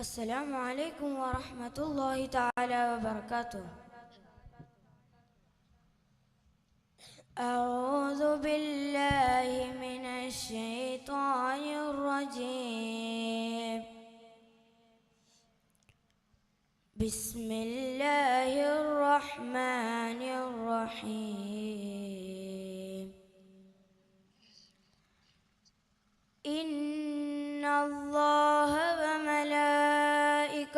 السلام عليكم ورحمة الله تعالى وبركاته. أعوذ بالله من الشيطان الرجيم. بسم الله الرحمن الرحيم. إن الله وملائكته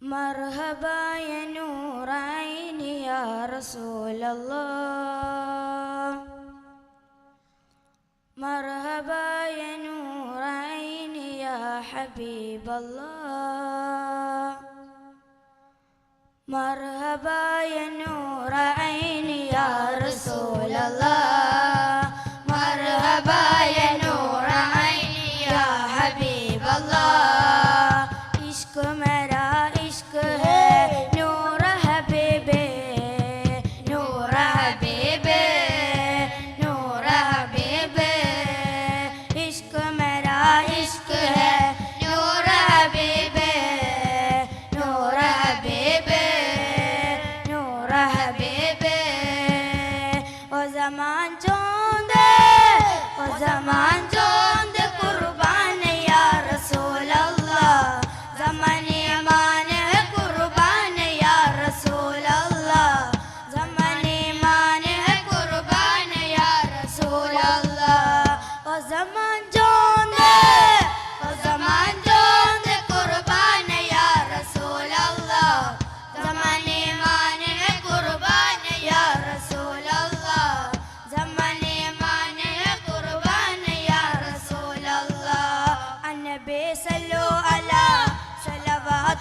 مرحبا يا نور عيني يا رسول الله. مرحبا يا نور عيني يا حبيب الله. مرحبا يا نور عيني يا رسول الله.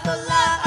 Love.